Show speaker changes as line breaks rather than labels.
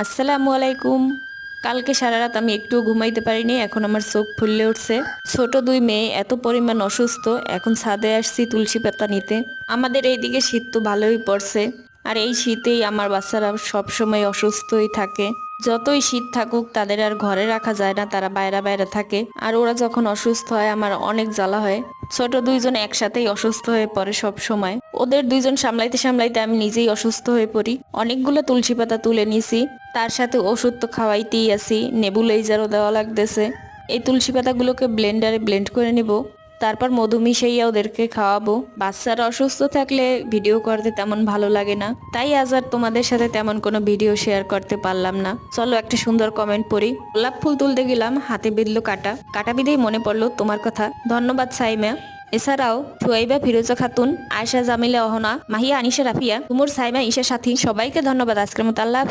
আসসালামু আলাইকুম। কালকে সারা রাত আমি একটুও ঘুমাইতে পারিনি, এখন আমার চোখ ফুললে উঠছে। ছোট দুই মেয়ে এত পরিমাণ অসুস্থ, এখন ছাদে আসছি তুলসী পাতা নিতে। আমাদের এইদিকে শীত তো ভালোই পড়ছে। আর এই শীতেই আমার বাচ্চারা সব সময় অসুস্থই থাকে। যতই শীত থাকুক, তাদের আর ঘরে রাখা যায় না, তারা বাইরে বাইরে থাকে। আর ওরা যখন অসুস্থ হয়, আমার অনেক জ্বালা হয়। ছোট দুইজন একসাথেই অসুস্থ হয়ে পড়ে সব সময় ওদের দুইজন সামলাইতে সামলাইতে আমি নিজেই অসুস্থ হয়ে পড়ি। অনেকগুলো তুলসী পাতা তুলে নিছি। তার সাথে ওষুধ তো খাওয়াইতেই আছি। নেবুলাইজারও দেওয়া লাগতেছে। এই তুলসী পাতাগুলোকে ব্লেন্ডারে ব্লেন্ড করে নিব। তারপর মধু মিশাইয়া ওদেরকে খাওয়াবো। বাচ্চারা অসুস্থ থাকলে ভিডিও করতে তেমন ভালো লাগে না। তাই আজ আর তোমাদের সাথে তেমন কোনো ভিডিও শেয়ার করতে পারলাম না। চলো একটা সুন্দর কমেন্ট পড়ি। গোলাপ ফুল তুলতে গেলাম, হাতে বিঁধলো কাটা। কাটা বিধেই মনে পড়ল তোমার কথা। ধন্যবাদ, সাইমা। এছাড়াও, থুয়াইবা ফিরোজা খাতুন, আয়শা জামিলা অহনা, মাহিয়া আনিশা রাফিয়া, তুমুর সাইমা, ঈশা সাথী, সবাইকে ধন্যবাদ। আজকের মতো আল্লাহ।